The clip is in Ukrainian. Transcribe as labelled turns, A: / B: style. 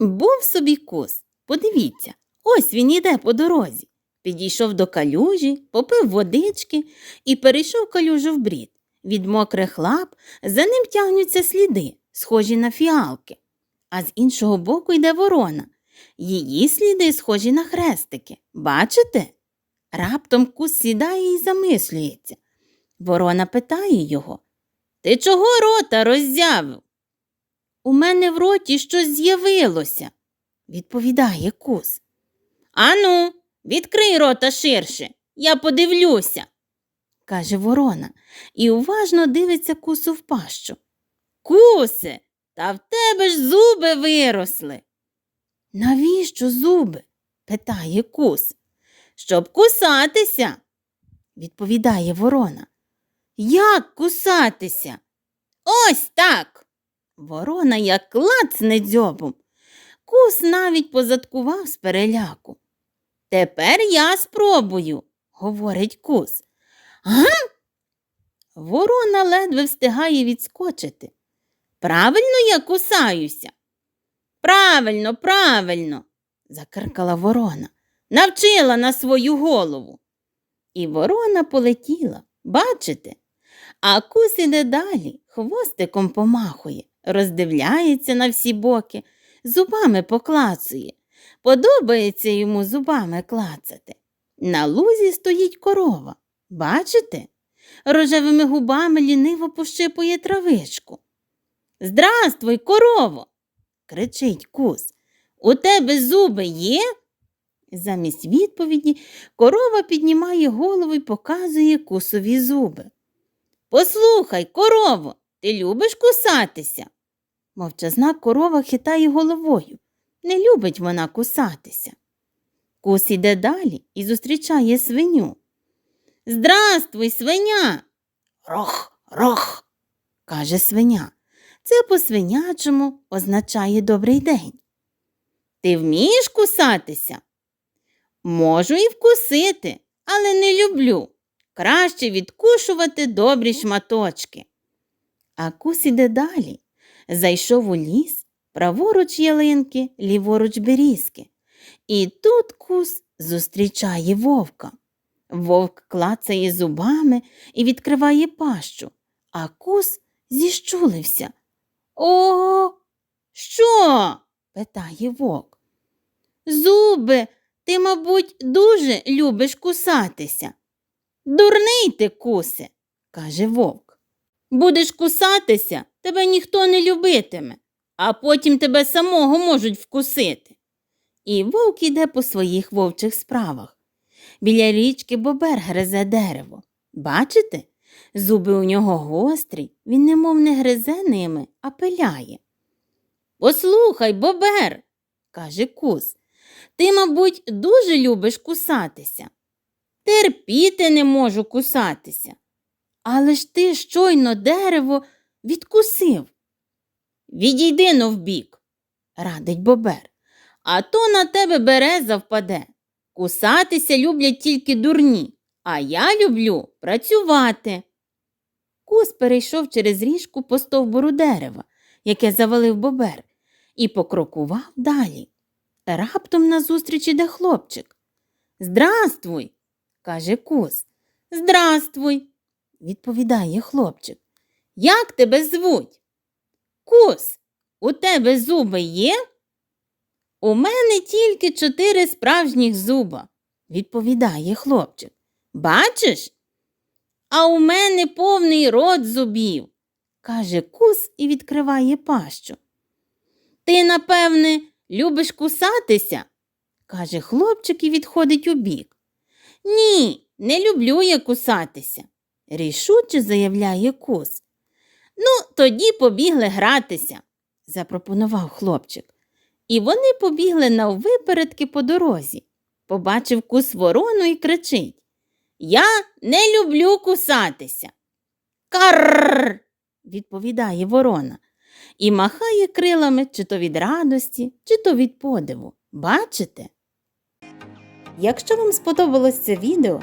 A: Був собі кус. Подивіться, ось він іде по дорозі. Підійшов до калюжі, попив водички і перейшов калюжу в брід. Від мокрих лап за ним тягнуться сліди, схожі на фіалки. А з іншого боку йде ворона. Її сліди схожі на хрестики. Бачите? Раптом кус сідає і замислюється. Ворона питає його Ти чого рота роззявив? У мене в роті щось з'явилося, відповідає кус. Ану, відкрий рота ширше, я подивлюся, каже ворона і уважно дивиться кусу в пащу. Кусе, та в тебе ж зуби виросли. Навіщо зуби? питає кус. Щоб кусатися, відповідає ворона. Як кусатися? Ось так. Ворона як клацне дзьобом. Кус навіть позадкував з переляку. Тепер я спробую, говорить кус. Гам? Ворона ледве встигає відскочити. Правильно я кусаюся? Правильно, правильно, закаркала ворона, навчила на свою голову. І ворона полетіла, бачите? А кус іде далі, хвостиком помахує, роздивляється на всі боки, зубами поклацує. Подобається йому зубами клацати. На лузі стоїть корова. Бачите? Рожевими губами ліниво пощипує травичку. Здравствуй, корово! кричить кус. У тебе зуби є? Замість відповіді корова піднімає голову і показує кусові зуби. Послухай, корово, ти любиш кусатися? Мовчазна корова хитає головою. Не любить вона кусатися. Кус іде далі і зустрічає свиню. Здравствуй, свиня. Рох, рох, каже свиня. Це по свинячому означає добрий день. Ти вмієш кусатися? Можу і вкусити, але не люблю. Краще відкушувати добрі шматочки. А кус іде далі. Зайшов у ліс, праворуч ялинки, ліворуч берізки. І тут кус зустрічає вовка. Вовк клацає зубами і відкриває пащу, а кус зіщулився. О, що? питає вовк. Зуби, ти, мабуть, дуже любиш кусатися. Дурний ти, кусе, каже вовк. Будеш кусатися, тебе ніхто не любитиме, а потім тебе самого можуть вкусити. І вовк іде по своїх вовчих справах. Біля річки бобер гризе дерево. Бачите? Зуби у нього гострі, він немов не гризе ними, а пиляє. Послухай, бобер, каже кус, ти, мабуть, дуже любиш кусатися. Терпіти не можу кусатися. Але ж ти щойно дерево відкусив. Відійди но вбік, радить бобер, а то на тебе береза впаде. Кусатися люблять тільки дурні, а я люблю працювати. Кус перейшов через ріжку по стовбуру дерева, яке завалив бобер, і покрокував далі. Раптом назустріч іде хлопчик. Здравствуй, каже кус. Здравствуй, відповідає хлопчик. Як тебе звуть? Кус, у тебе зуби є? У мене тільки чотири справжніх зуба, відповідає хлопчик. Бачиш? А у мене повний рот зубів, каже кус і відкриває пащу. Ти, напевне, любиш кусатися? каже хлопчик і відходить у бік. Ні, не люблю я кусатися, рішуче заявляє кус. Ну, тоді побігли гратися, запропонував хлопчик. І вони побігли наввипередки по дорозі. Побачив кус ворону і кричить Я не люблю кусатися. Карр. відповідає ворона і махає крилами чи то від радості, чи то від подиву. Бачите? Якщо вам сподобалось це відео,